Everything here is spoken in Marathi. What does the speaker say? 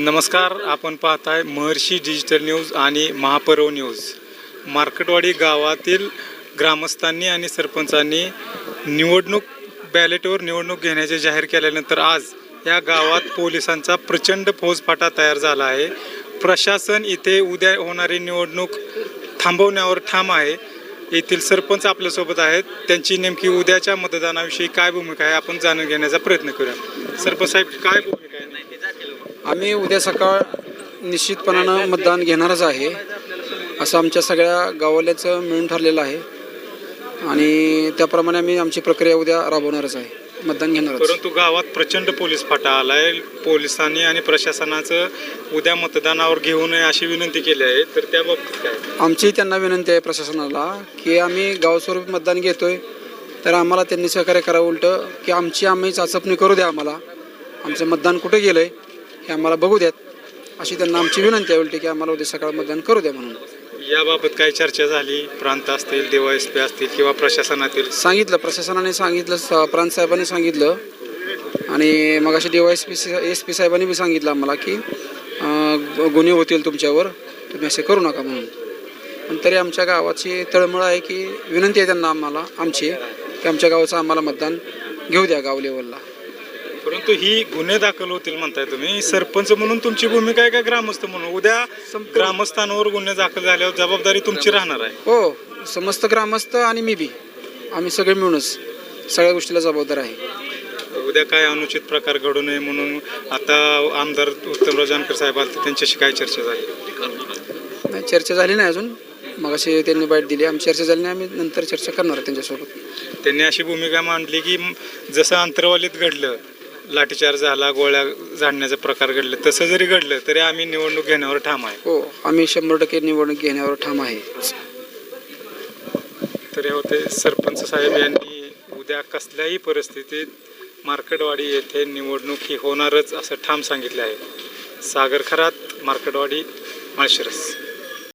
नमस्कार आपण पाहताय महर्षी डिजिटल न्यूज आणि महापर्व न्यूज मार्केटवाडी गावातील ग्रामस्थांनी आणि सरपंचांनी निवडणूक बॅलेटवर निवडणूक घेण्याचे जाहीर केल्यानंतर आज या गावात पोलिसांचा प्रचंड फौजफाटा तयार झाला आहे. प्रशासन इथे उद्या होणारी निवडणूक थांबवण्यावर ठाम आहे. येथील सरपंच आपल्यासोबत आहेत. त्यांची नेमकी उद्याच्या मतदानाविषयी काय भूमिका आहे आपण जाणून घेण्याचा प्रयत्न करूया. सरपंच साहेब काय भूमिका आहे? आम्ही उद्या सकाळ निश्चितपणानं मतदान घेणारच आहे. असं आमच्या सगळ्या गाववाल्याचं मिळून ठरलेलं आहे. आणि त्याप्रमाणे आम्ही आमची प्रक्रिया उद्या राबवणारच आहे. मतदान घेणारच. परंतु गावात प्रचंड पोलीस फाटा आलाय. पोलिसांनी आणि प्रशासनाचं उद्या मतदानावर घेऊ नये अशी विनंती केली आहे. तर त्या बाबतीत काय? आमची त्यांना विनंती आहे प्रशासनाला की आम्ही गावस्वरूपी मतदान घेतोय. तर आम्हाला त्यांनी सहकार्य करावं उलटं की आमची आम्ही चाचपणी करू द्या आम्हाला. आमचं मतदान कुठे गेलं आहे हे आम्हाला बघू द्यात. अशी त्यांना आमची विनंती आहे उलटी की आम्हाला उद्या सकाळ मतदान करू द्या म्हणून. याबाबत काय चर्चा झाली? प्रांत असतील पी असतील किंवा प्रशासनातील? सांगितलं प्रशासनाने सांगितलं स- प्रांत साहेबांनी सांगितलं. आणि मग असे D Y S P S P साहेबांनी बी सांगितलं आम्हाला की अं, ग- गुन्हे होतील तुमच्यावर. तुम्ही असे करू नका म्हणून. पण तरी आमच्या गावाची तळमळ आहे की विनंती आहे त्यांना आम्हाला आमची की आमच्या गावाचं आम्हाला मतदान घेऊ द्या गाव लेवलला परंतु ही गुन्हे दाखल होतील म्हणताय तुम्ही. सरपंच म्हणून तुमची भूमिका आहे का ग्रामस्थ म्हणून? उद्या ग्रामस्थांवर गुन्हे दाखल झाल्यावर जबाबदारी तुमची राहणार आहे. हो समस्त ग्रामस्थ आणि मी बी. आम्ही सगळे मिळूनच सगळ्या गोष्टीला जबाबदार आहे. उद्या काय अनुचित प्रकार घडू नये म्हणून आता आमदार उत्तमराव जानकर साहेब आले त्यांच्याशी काय चर्चा झाली? नाही चर्चा झाली नाही अजून. मग अशी त्यांनी बाईट दिली आमची चर्चा झाली नाही आम्ही नंतर चर्चा करणार आहे त्यांच्यासोबत. त्यांनी अशी भूमिका मांडली की जसं अंतरवालीत घडलं लाठीचार्ज झाला गोळ्या झाडण्याचा प्रकार घडले. तसं जरी घडलं तरी आम्ही निवडणूक घेण्यावर ठाम आहे. हो आम्ही शंभर टक्के निवडणूक घेण्यावर ठाम आहे. तर होते सरपंच साहेब यांनी उद्या कसल्याही परिस्थितीत मार्केटवाडी येथे निवडणूक ही होणारच असं ठाम सांगितले आहे. सागर खरात मार्केटवाडी माळशिरस.